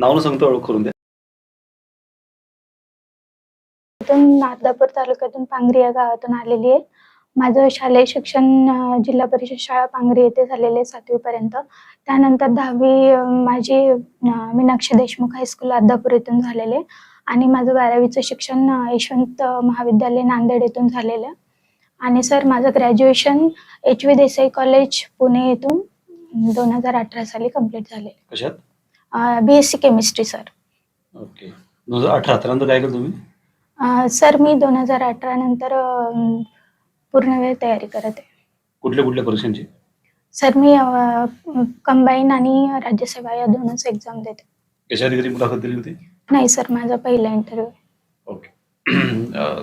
नाव सांगतो ओळख करून द्या इथून नागदापूर तालुक्यातून पांगरी या गावातून आलेली आहे. माझं शालेय शिक्षण अं, जिल्हा परिषद शाळा पांगरी येथे झालेले सातवी पर्यंत त्यानंतर दहावी अं, माझी अं, मीनाक्षी देशमुख हायस्कूल आदापूर येथून झालेले आणि माझं बारावीचं शिक्षण अं, यशवंत महाविद्यालय नांदेड येथून झालेलं आहे. आणि सर माझं graduation H V Desai college Pune येथून दोन हजार अठरा साली कंप्लीट झाले कशात? B S C chemistry sir okay दोन हजार अठरा त्यानंतर काय केलं तुम्ही? अं, सर मी दोन हजार अठरा नंतर पूर्ण वेळ तयारी करत आहे. कुठल्या कुठल्या परीक्षांची? सर मी कंबाईन आणि राज्यसेवा या दोनच एक्झाम देते. कशा अधिकारी मुलाखत दिली होती? नाही सर माझा पहिला इंटरव्ह्यू ओके अं,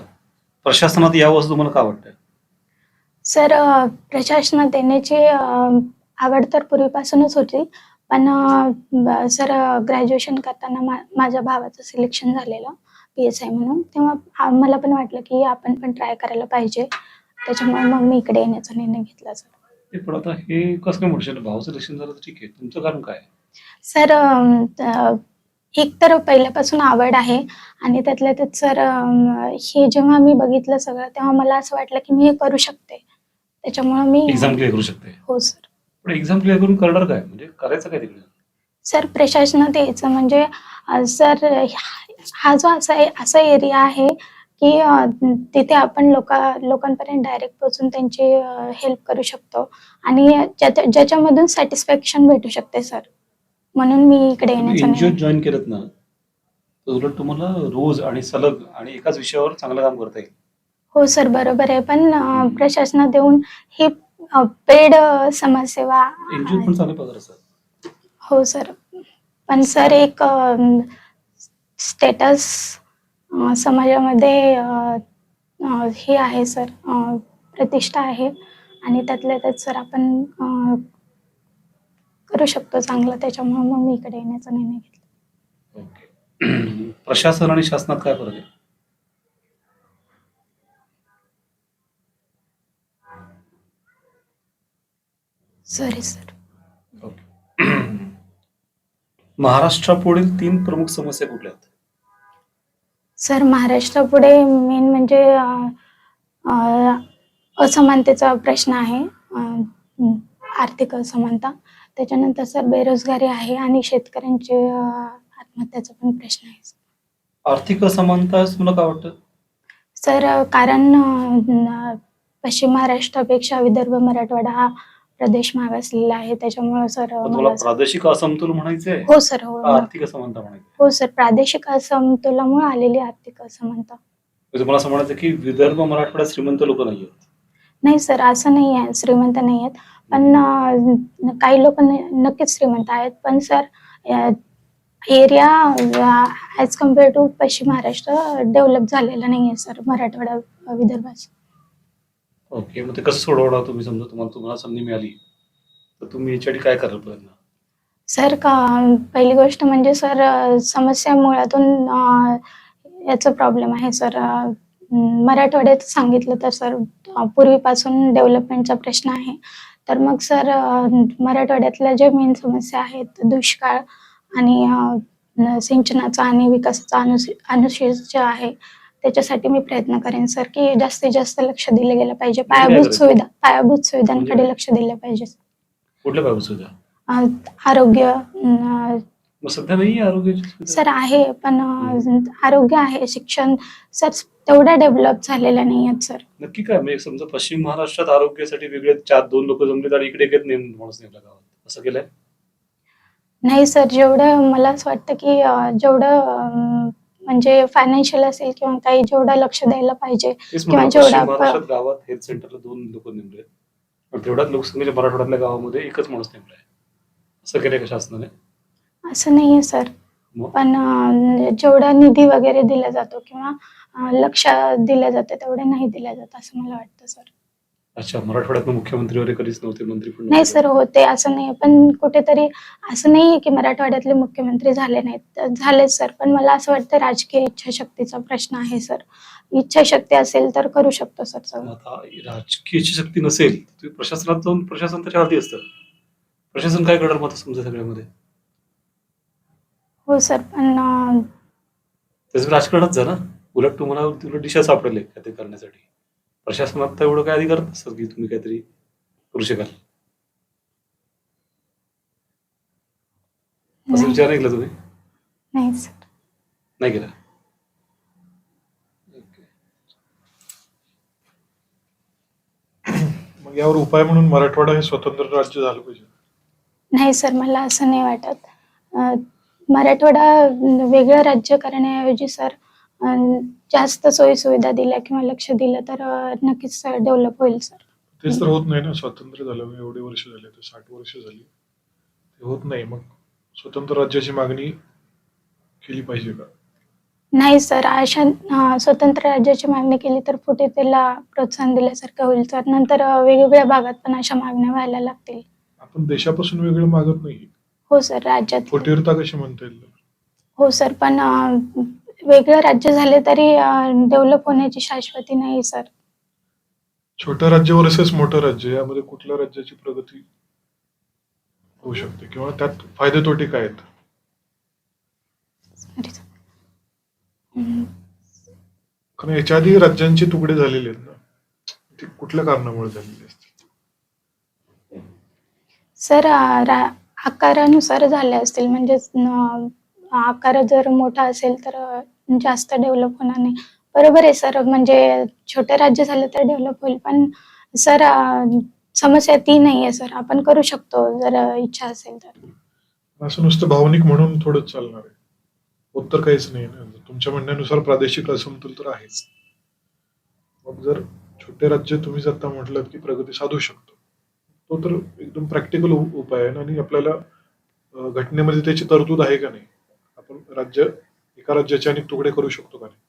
प्रशासनात यावं असं तुम्हाला का वाटतं सर अं, प्रशासनात येण्याची अं, आवड तर पूर्वीपासूनच होती पण सर ग्रॅज्युएशन करताना मा माझ्या भावाचं सिलेक्शन झालेलं पी एस आय म्हणून. तेव्हा मला पण वाटलं की आपण पण ट्राय करायला पाहिजे. त्याच्यामुळे मग मी इकडे येण्याचा निर्णय घेतला सर. पण आता हे कसं काय म्हणू भावाचं इलेक्शन झालं तर ठीक आहे. तुमचं कारण काय? सर एक तर पहिल्यापासून आवड आहे आणि त्यातल्या त्यात सर हे जेव्हा मी बघितलं सगळं तेव्हा मला असं वाटलं की मी हे करू शकते. त्याच्यामुळे मी एक्झाम क्लिअर करू शकते. हो सर. पण एक्झाम क्लिअर करून करणार काय? म्हणजे करायचं काय तिकडे? सर प्रशासनात यायचं म्हणजे अ, सर हा जो असा असा एरिया आहे की अ, तिथे आपण लोका लोकांपर्यंत डायरेक्ट पोहोचून त्यांची हेल्प करू शकतो. आणि ज्याच्या ज्याच्यामधून सॅटिस्फॅक्शन भेटू शकते सर. म्हणून मी इकडे येण्याचा एनजीओ निर्णय जॉईन केलं ना तर उलट तुम्हाला रोज आणि सलग आणि एकाच विषयावर चांगलं काम करता येईल. हो सर बरोबर आहे. पण अ, प्रशासनात येऊन ही पेड समाजसेवा एनजीओ पण चांगले पगार असतात हो सर. पण सर एक स्टेटस समाजामध्ये हे आहे सर प्रतिष्ठा आहे. आणि त्यातल्या त्यात सर आपण करू शकतो चांगलं. त्याच्यामुळे मग मी इकडे येण्याचा निर्णय घेतला. प्रशासन आणि शासनात काय फरक आहे? सॉरी सर महाराष्ट्रापुढील तीन प्रमुख समस्या कुठल्या आहेत? सर महाराष्ट्रापुढे मेन म्हणजे अ, अ, असमानतेचा प्रश्न आहे अ, आर्थिक असमानता. त्याच्यानंतर सर बेरोजगारी आहे आणि शेतकऱ्यांचे अ, आत्महत्याचा पण प्रश्न आहे आर्थिक असमानता तुला काय वाटतं? सर अ, कारण अ, न- पश्चिम महाराष्ट्रापेक्षा विदर्भ मराठवाडा हा प्रदेश मागासलेला आहे त्याच्यामुळे सर तुला प्रादेशिक असमतोल म्हणायचंय? हो सर हो का आर्थिक असमानता म्हणायचं हो सर प्रादेशिक असमतोलामुळे आलेली आर्थिक असमानता म्हणजे तुम्हाला असं म्हणायचं की विदर्भ मराठवाड्यात श्रीमंत लोक नाही आहेत नाही सर असं नाही आहे श्रीमंत नाही आहेत पण काही लोक नक्कीच श्रीमंत आहेत. पण sir area as compare to Paschim Maharashtra develop झालेला नाही आहे सर मराठवाडा अं, विदर्भात ओके मग ते कसं सोडवणार तुम्ही? समजा तुम्हाला तुम्हाला संधी मिळाली. तर तुम्ही याच्यासाठी काय करायला प्रयत्न सर का पहिली गोष्ट म्हणजे सर अं, समस्या मुळातून अं, याचा प्रॉब्लेम आहे सर. अं, मराठवाड्यात सांगितलं तर सर अं, पूर्वीपासून डेव्हलपमेंटचा प्रश्न आहे. तर मग सर अं, मराठवाड्यातल्या ज्या मेन समस्या आहेत दुष्काळ आणि अं, सिंचनाचा आणि विकासाचा अनुस अनुशेष जे आहे त्याच्यासाठी मी प्रयत्न करेन सर की जास्तीत जास्त लक्ष दिलं गेलं पाहिजे. पायाभूत? सुविधा पायाभूत सुविधांकडे म्हणजे? लक्ष दिलं पाहिजे कुठल्या आरोग्य सध्या नाही आरोग्याची सुविधा? सर आहे पण आरोग्य आहे शिक्षण सर तेवढा डेव्हलप झालेला नाही आहेत सर. नक्की काय? म्हणजे समजा पश्चिम महाराष्ट्रात आरोग्यासाठी वेगळे चार दोन लोक जमलेत आणि इकडे एक नेम माणूस नेमला गावात. असं केलंय? नाही सर जेवढं मला असं वाटतं की जेवढं म्हणजे फायनान्शियल असेल किंवा काही जेवढं लक्ष द्यायला पाहिजे किंवा जेवढा गावात हेल्थ सेंटरला दोन लोक नेमले पण तेवढ्याच लोकसंख्येच्या मराठवाड्यातल्या गावामध्ये एकच माणूस नेमलाय असं केलंय का शासनाने? असं नाही आहे सर? पण जेवढा निधी वगैरे दिला जातो किंवा लक्ष दिलं जातं तेवढं नाही दिलं जात असं मला वाटतं सर. अच्छा मराठवाड्यात मुख्यमंत्री वगैरे कधीच नव्हते मंत्री पण नाही. सर होते असं नाही. पण कुठेतरी असं नाहीये की मराठवाड्यातले मुख्यमंत्री झाले नाहीत. झालेच सर पण मला असं वाटतं राजकीय इच्छाशक्तीचा प्रश्न आहे सर. इच्छाशक्ती असेल तर करू शकतो सर सगळं. आता राजकीय शक्ती नसेल तर तुम्ही प्रशासनात जाऊन प्रशासन त्याच्या हाती असतं. प्रशासन काय करणार मग आता समजा सगळ्यामध्ये? हो सर पण अं, त्याचं राजकारणच झालं ना. उलट तुम्हाला उलट दिशा सापडेल ते करण्यासाठी? प्रशासनात तर एवढं काय अधिकार नसतात की तुम्ही काहीतरी करू शकाल. असं नाही. विचार नाही केला तुम्ही? नाही सर. नाही केला? मग यावर उपाय म्हणून मराठवाडा हे स्वतंत्र राज्य झालं पाहिजे. नाही सर मला असं नाही वाटत. अं, मराठवाडा वेगळं राज्य करण्याऐवजी सर जास्त सोयी सुविधा दिल्या किंवा लक्ष दिलं तर नक्कीच डेव्हलप होईल सर. तेच तर होत नाही ना. स्वातंत्र्य झालं एवढे वर्ष झाले तर साठ वर्ष झाली. ते होत नाही. मग स्वतंत्र राज्याची मागणी केली पाहिजे का? नाही सर. अशा स्वतंत्र राज्याची मागणी केली तर फुटे त्याला प्रोत्साहन दिल्यासारखं होईल सर. नंतर वेगवेगळ्या भागात पण अशा मागण्या व्हायला लागतील. आपण देशापासून वेगळं मागत नाही. हो सर. राज्यात फुटीरता कशी म्हणता येईल? हो सर. पण वेगळं राज्य झाले तरी डेव्हलप होण्याची शाश्वती नाही सर छोटं राज्य वर्सेस मोठं राज्य यामध्ये कुठल्या राज्याची प्रगती होऊ शकते? किंवा त्यात फायदे तोटे काय आहेत? कारण याच्या आधी राज्यांचे तुकडे झालेले आहेत ना. ते कुठल्या कारणामुळे झालेले असतील? सर आकारानुसार झाले असतील. म्हणजे आकार जर मोठा असेल तर जास्त डेव्हलप होणार नाही. बरोबर आहे सर. म्हणजे छोटे राज्य झालं तर डेव्हलप होईल पण सर समस्या ती नाही आहे सर. आपण करू शकतो जर इच्छा असेल तर. असं नुसतं भावनिक म्हणून थोडं चालणार आहे. उत्तर काहीच नाही ना. तुमच्या म्हणण्यानुसार प्रादेशिक असमतोल तर आहेच मग जर छोटे राज्य तुम्ही जर आता म्हटलं की प्रगती साधू शकतो तो तर एकदम प्रॅक्टिकल उपाय आहे. आणि आपल्याला घटनेमध्ये त्याची तरतूद आहे का नाही? आपण राज्य एका राज्याचे अनेक तुकडे करू शकतो का नाही?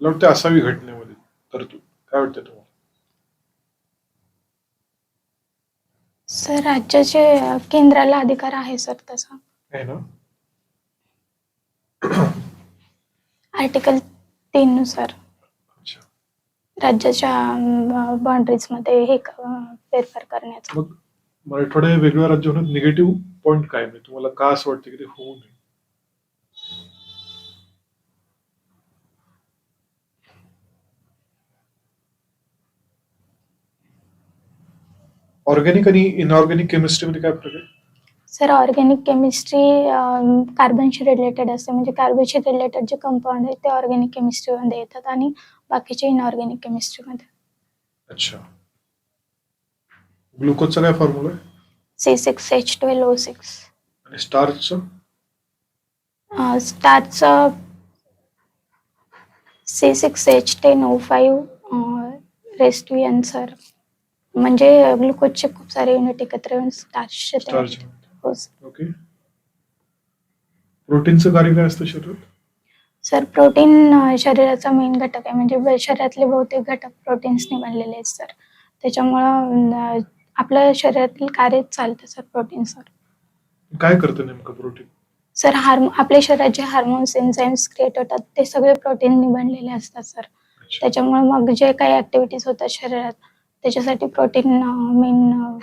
मला वाटतं असावी घटनेमध्ये तरतूद. काय वाटतं तुम्हाला? सर राज्याचे केंद्राला अधिकार आहे सर तसा. आहे ना? आर्टिकल तीन नुसार. राज्याच्या बाउंड्रीजमध्ये हे क- फेरफार करण्याचा. मग मराठवाडा हे वेगळं राज्य होण्यात निगेटिव्ह पॉईंट काय? म्हणजे तुम्हाला का असं वाटतं की ते होऊ नये? ऑर्गॅनिक आणि इनऑर्गॅनिक केमिस्ट्रीमध्ये काय फरक आहे? सर ऑर्गॅनिक केमिस्ट्री कार्बनशी रिलेटेड असते. म्हणजे कार्बनशी रिलेटेड जे कंपाऊंड आहेत ते ऑर्गॅनिक केमिस्ट्रीमध्ये येतात. आणि बाकीचे इनऑर्गॅनिक केमिस्ट्रीमध्ये अच्छा. ग्लुकोजचा काय फॉर्म्युला आहे? C six H twelve O six आणि स्टार्चचं स्टारचं C six H ten O five रेस्टुयन sir म्हणजे ग्लुकोजचे खूप सारे युनिट एकत्र येऊन स्टार्च स्टार्च ओके प्रोटीनचं कार्य काय असतं शरीरात सर प्रोटीन शरीराचा मेन घटक आहे. म्हणजे शरीरातले बहुतेक घटक प्रोटीन्सने बनलेले आहेत सर. त्याच्यामुळं आपल्या शरीरातील कार्य चालतं सर प्रोटीन सर. काय करतं नेमकं प्रोटीन? सर हार्मो आपल्या शरीरात जे हार्मोन्स एन्झाईम्स क्रिएट होतात ते सगळे प्रोटीनने बनलेले असतात सर. त्याच्यामुळे मग जे काही ऍक्टिव्हिटीज होतात शरीरात त्याच्यासाठी प्रोटीन मेन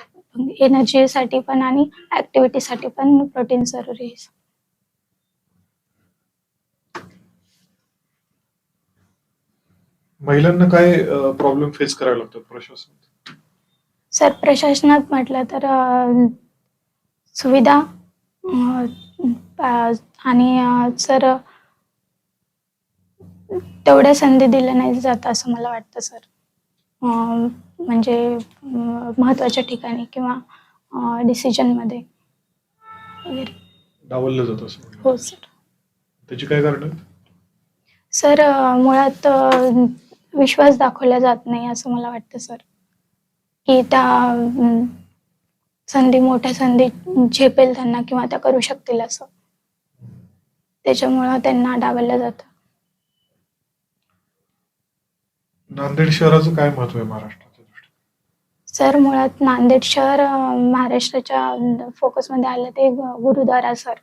एनर्जीसाठी पण आणि ऍक्टिव्हिटीसाठी पण प्रोटीन जरुरी आहे महिलांना काय प्रॉब्लेम फेस करावे लागतात प्रशासनात? सर प्रशासनात म्हटलं तर अ, सुविधा अ, पा- आणि अ, सर तेवढ्या संधी दिल्या नाही जात असं मला वाटतं सर. अ, म्हणजे अ, महत्त्वाच्या ठिकाणी किंवा डिसिजनमध्ये वगैरे. डावललं जातं असं म्हणलं. हो सर. त्याची काय कारण आहेत? सर अ, मुळात अ, विश्वास दाखवला जात नाही असं मला वाटतं सर. की त्या संधी मोठ्या संधी झेपेल त्यांना किंवा त्या करू शकतील असं. त्याच्यामुळं त्यांना डावललं जातं. नांदेड शहराचं काय महत्त्व आहे महाराष्ट्राच्या दृष्टीने? सर मुळात नांदेड शहर महाराष्ट्राच्या फोकसमध्ये आलं ते गुरुद्वारा सर.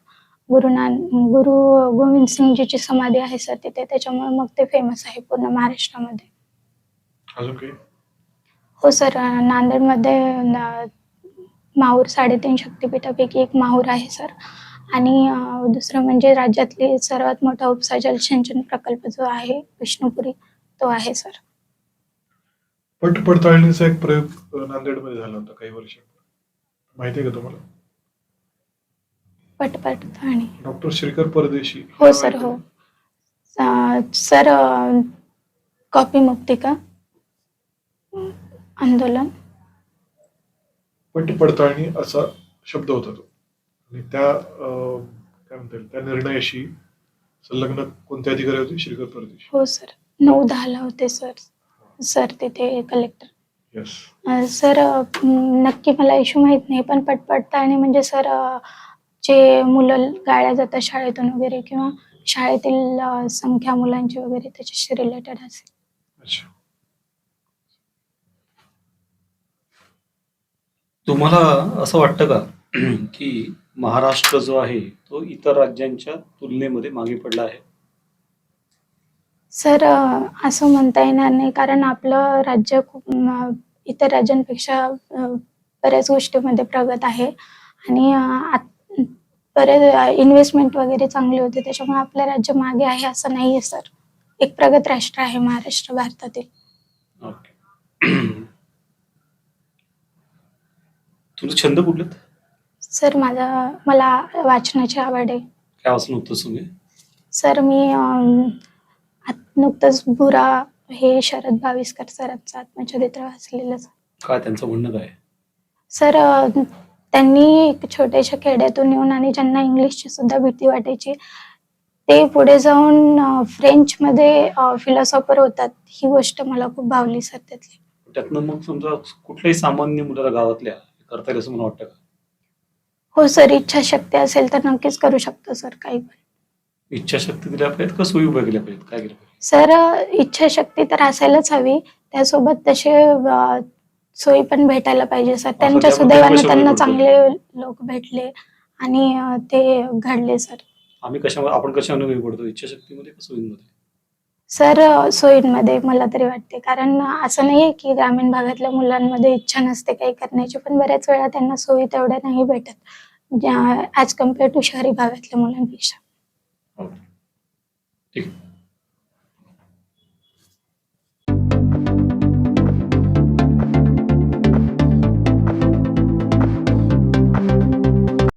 गुरु नान गुरु गोविंद सिंगजीची समाधी आहे सर तिथे. त्याच्यामुळे मग ते फेमस आहे पूर्ण महाराष्ट्रामध्ये. अजून काही? हो सर नांदेडमध्ये न- माहूर साडेतीन शक्तिपीठापैकी एक माहूर आहे सर. आणि अं, दुसरं म्हणजे राज्यातली सर्वात मोठा उपसा जलसिंचन प्रकल्प जो आहे विष्णुपुरी तो आहे सर. पट पडताळणीचा एक प्रयोग अ, नांदेडमध्ये झाला होता काही वर्ष माहिती आहे का तुम्हाला? पटपट आणि डॉक्टर श्रीकर परदेशी. हो सर हो. अं, सर अं, कॉपी मुक्ती का? आंदोलन. पट पडताळणी असा शब्द होता तो. आणि त्या अ, काय म्हणता येईल त्या निर्णयाशी संलग्न कोणते अधिकारी होते? श्रीकर परदेशी. हो सर. नऊ दहाला होते सर. सर तिथे collector. Yes uh, sir uh, नक्की मला इश्यू माहीत नाही पण पटपडताळणी म्हणजे सर अं, जे मुलं गाड्या जातात शाळेतून वगैरे किंवा शाळेतील संख्या मुलांची वगैरे त्याच्याशी रिलेटेड असेल. अच्छा. तुम्हाला असं वाटतं का की महाराष्ट्र जो आहे तो इतर राज्यांच्या तुलनेमध्ये मागे पडला आहे? सर असं म्हणता येणार नाही. कारण आपलं राज्य खूप इतर राज्यांपेक्षा बऱ्याच गोष्टीमध्ये प्रगत आहे. आणि बरेच इन्व्हेस्टमेंट वगैरे चांगली होते त्याच्यामुळे आपलं राज्य मागे आहे असं नाही आहे सर. एक प्रगत राष्ट्र आहे महाराष्ट्र भारतातील. छंद सर माझा मला वाचनाची आवड आहे. काय वाचन होतं तुम्ही? सर मी अं, आत- नुकतंच बुरा हे शरद भाविस्कर सरांचं आत्मचरित्र वाचलेलं. काय त्यांचं म्हणणं काय? आहे? सर अं, त्यांनी एक छोट्याशा खेड्यातून येऊन आणि ज्यांना इंग्लिशची सुद्धा भीती वाटायची ते पुढे जाऊन अं, फ्रेंचमध्ये फिलॉसॉफर होतात ही गोष्ट मला खूप भावली सर त्यातली. त्यातनं मग समजा कुठल्याही सामान्य मुलाला गावातल्या करता येईल असं मला वाटतं का? हो सर इच्छाशक्ती असेल तर नक्कीच करू शकतो सर काही पण. इच्छाशक्ती दिल्या पाहिजेत का सोयी उभ्या केल्या पाहिजेत? काय केलं पाहिजे? सर इच्छाशक्ती तर असायलाच हवी. त्यासोबत तसे सोयी पण भेटायला पाहिजे सर त्यांच्या सुदैवाने त्यांना? चांगले लोक भेटले आणि ते घडले सर. आम्ही कशामध्ये आपण कशामध्ये कमी पडतो? इच्छाशक्तीमध्ये सोयींमध्ये? सर सोयींमध्ये मला तरी वाटते. कारण असं नाहीये की ग्रामीण भागातल्या मुलांमध्ये इच्छा नसते काही करण्याची पण बऱ्याच वेळा त्यांना सोयी तेवढ्या नाही भेटत. ॲज कंपेअर टू शहरी भागातल्या मुलांपेक्षा. ओके ठीक आहे.